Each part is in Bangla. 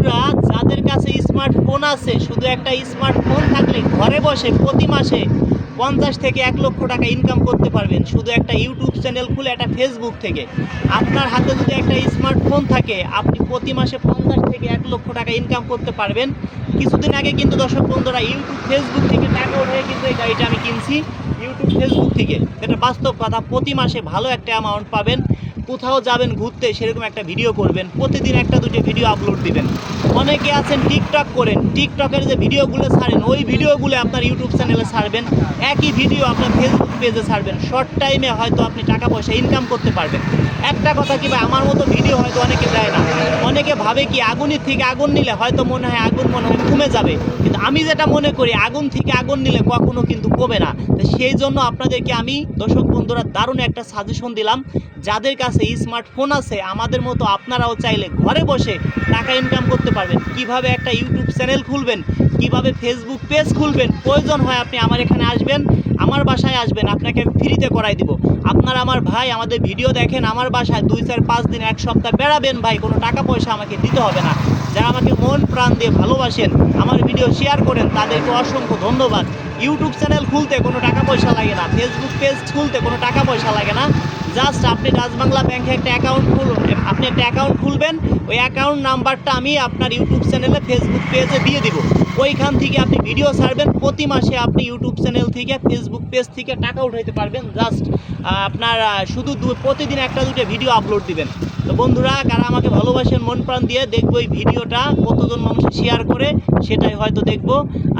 বন্ধুরা, যাদের কাছে স্মার্টফোন আছে, শুধু একটা স্মার্টফোন থাকলে ঘরে বসে প্রতি মাসে পঞ্চাশ থেকে এক লক্ষ টাকা ইনকাম করতে পারবেন। শুধু একটা ইউটিউব চ্যানেল খুলে, একটা ফেসবুক থেকে। আপনার হাতে যদি একটা স্মার্টফোন থাকে, আপনি প্রতি মাসে পঞ্চাশ থেকে এক লক্ষ টাকা ইনকাম করতে পারবেন। কিছুদিন আগে কিন্তু দর্শক বন্ধুরা ইউটিউব ফেসবুক থেকে টাকা উঠে কিন্তু এই গাড়িটা আমি কিনছি। ইউটিউব ফেসবুক থেকে। এটা বাস্তব কথা, প্রতি মাসে ভালো একটা অ্যামাউন্ট পাবেন। কোথাও যাবেন ঘুরতে সেরকম একটা ভিডিও করবেন। প্রতিদিন একটা, দুটো ভিডিও আপলোড দিবেন। অনেকে আছেন টিকটক করেন। টিকটকের যে ভিডিওগুলো ছাড়েন, ওই ভিডিওগুলো আপনার ইউটিউব চ্যানেলে ছাড়বেন। একই ভিডিও আপনার ফেসবুক পেজে ছাড়বেন। শর্ট টাইমে হয়তো আপনি টাকা পয়সা ইনকাম করতে পারবেন। একটা কথা কি ভাই, আমার মতো ভিডিও হয়তো অনেকে দেয় না অনেকে ভাবে কি আগুনের থেকে আগুন নিলে হয়তো মনে হয় আগুন মনে হয় কমে যাবে। কিন্তু আমি যেটা মনে করি, আগুন থেকে আগুন নিলে কখনো কিন্তু কমে না। তো সেই জন্য আপনাদেরকে আমি, দর্শক বন্ধুরা, দারুণ একটা সাজেশন দিলাম। যাদের কাছে স্মার্টফোন আছে, আমাদের মতো আপনারাও চাইলে ঘরে বসে টাকা ইনকাম করতে পারবেন। কীভাবে একটা ইউটিউব চ্যানেল খুলবেন কীভাবে ফেসবুক পেজ খুলবেন? প্রয়োজন হয় আপনি আমার এখানে আসবেন, আমার বাসায় আসবেন, আপনাকে ফ্রিতে করাই দিব। আপনার আমার ভাই আমাদের ভিডিও দেখেন, আমার বাসায় দুই চার পাঁচ দিন, এক সপ্তাহ বেড়াবেন ভাই, কোনো টাকা পয়সা আমাকে দিতে হবে না। যারা আমাকে মন প্রাণ দিয়ে ভালোবাসেন, আমার ভিডিও শেয়ার করেন, তাদেরকে অসংখ্য ধন্যবাদ। ইউটিউব চ্যানেল খুলতে কোনো টাকা পয়সা লাগে না ফেসবুক পেজ খুলতে কোনো টাকা পয়সা লাগে না। জাস্ট আপনি রাজবাংলা ব্যাংকে একটা অ্যাকাউন্ট খুলুন। আপনি একটা অ্যাকাউন্ট খুলবেন, ওই অ্যাকাউন্ট নাম্বারটা আমি আপনার ইউটিউব চ্যানেলে ফেসবুক পেজে দিয়ে দিব। ওইখান থেকে আপনি ভিডিও ছাড়বেন, প্রতি মাসে আপনি ইউটিউব চ্যানেল থেকে ফেসবুক পেজ থেকে টাকা উঠাইতে পারবেন। জাস্ট আপনার শুধু প্রতিদিন একটা দুটো ভিডিও আপলোড দিবেন। বন্ধুরা, কারা আমাকে ভালোবাসেন, মন প্রাণ দিয়ে দেখব এই ভিডিওটা, কতজন মানুষ শেয়ার করে, সেটাই হয়তো দেখব।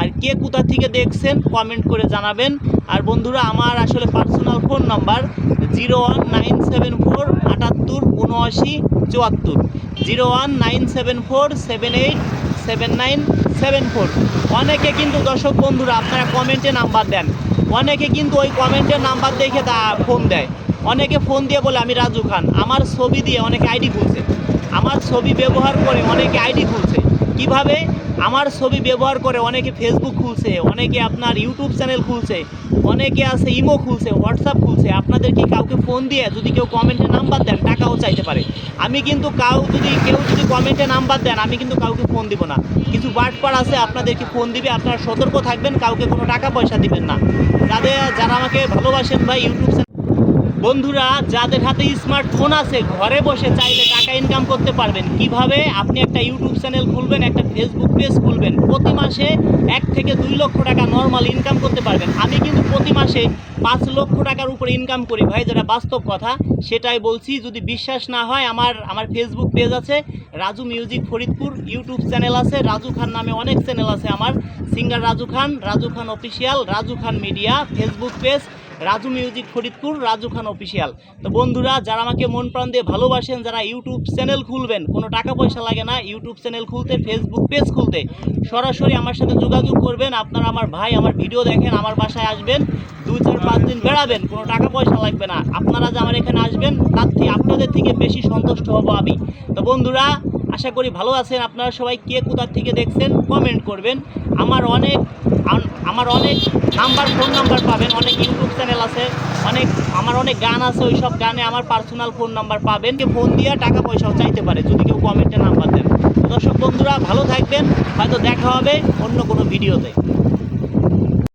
আর কে কোথা থেকে দেখছেন কমেন্ট করে জানাবেন। আর বন্ধুরা, আমার আসলে personal phone number zero one nine seven four আটাত্তর উনআশি চুয়াত্তর। Zero one nine seven four seven eight seven nine seven four অনেকে কিন্তু দর্শক বন্ধুরা, আপনারা কমেন্টে নাম্বার দেন। অনেকে কিন্তু ওই কমেন্টের নাম্বার দেখে তা ফোন দেয়। অনেকে ফোন দিয়ে বলে, আমি রাজু খান। আমার ছবি দিয়ে অনেকে আইডি খুলছে। আমার ছবি ব্যবহার করে অনেকে আইডি খুলছে। কীভাবে? আমার ছবি ব্যবহার করে অনেকে ফেসবুক খুলছে, অনেকে আপনার ইউটিউব চ্যানেল খুলছে, অনেকে আছে ইমো খুলছে হোয়াটসঅ্যাপ খুলছে। আপনাদের কি কাউকে ফোন দিয়ে যদি কেউ কমেন্টে নাম্বার দেন, টাকাও চাইতে পারে। আমি কিন্তু কাউ যদি, কেউ যদি কমেন্টে নাম্বার দেন, আমি কিন্তু কাউকে ফোন দিব না। কিছু বাটপার আছে আপনাদেরকে ফোন দিবে? আপনারা সতর্ক থাকবেন, কাউকে কোনো টাকা পয়সা দিবেন না। যাদের, যারা আমাকে ভালোবাসেন ভাই ইউটিউব চ্যানেল বন্ধুরা, যাদের হাতে স্মার্টফোন আছে, ঘরে বসে চাইলে টাকা ইনকাম করতে পারবেন। কীভাবে? আপনি একটা ইউটিউব চ্যানেল খুলবেন, একটা ফেসবুক পেজ খুলবেন। প্রতি মাসে এক থেকে দুই লক্ষ টাকা নর্মাল ইনকাম করতে পারবেন। আমি কিন্তু প্রতি মাসে পাঁচ লক্ষ টাকার উপরে ইনকাম করি। ভাই, যেটা বাস্তব কথা, সেটাই বলছি। যদি বিশ্বাস না হয়, আমার আমার ফেসবুক পেজ আছে, Raju music Faridpur YouTube channel আছে, রাজু খান নামে অনেক চ্যানেল আছে আমার। Singer Raju Khan Raju Khan official Raju Khan media Facebook page Raju music Faridpur, Raju Khan official তো বন্ধুরা, যারা আমাকে মন প্রাণ দিয়ে ভালোবাসেন, যারা ইউটিউব চ্যানেল খুলবেন, কোনো টাকা পয়সা লাগে না ইউটিউব চ্যানেল খুলতে ফেসবুক পেজ খুলতে। সরাসরি আমার সাথে যোগাযোগ করবেন, আপনারা আমার ভাই, আমার ভিডিও দেখেন, আমার বাসায় আসবেন, দুই চার পাঁচ দিন বেড়াবেন, কোনো টাকা পয়সা লাগবে না। আপনারা যে আমার এখানে আসবেন, তার থেকে আপনাদের থেকে বেশি সন্তুষ্ট হব আমি। তো বন্ধুরা, আশা করি ভালো আছেন আপনারা সবাই, কে কোথার থেকে দেখছেন কমেন্ট করবেন। আমার অনেক আমার অনেক নাম্বার, ফোন নাম্বার পাবেন, অনেক ইউটিউব চ্যানেল আছে, অনেক আমার অনেক গান আছে ওই সব গানে আমার পার্সোনাল ফোন নাম্বার পাবেন। কে ফোন দিয়ে টাকা পয়সাও চাইতে পারে, যদি কেউ কমেন্টে নাম্বার দেন। দর্শক বন্ধুরা, ভালো থাকবেন, হয়তো দেখা হবে অন্য কোনো ভিডিওতে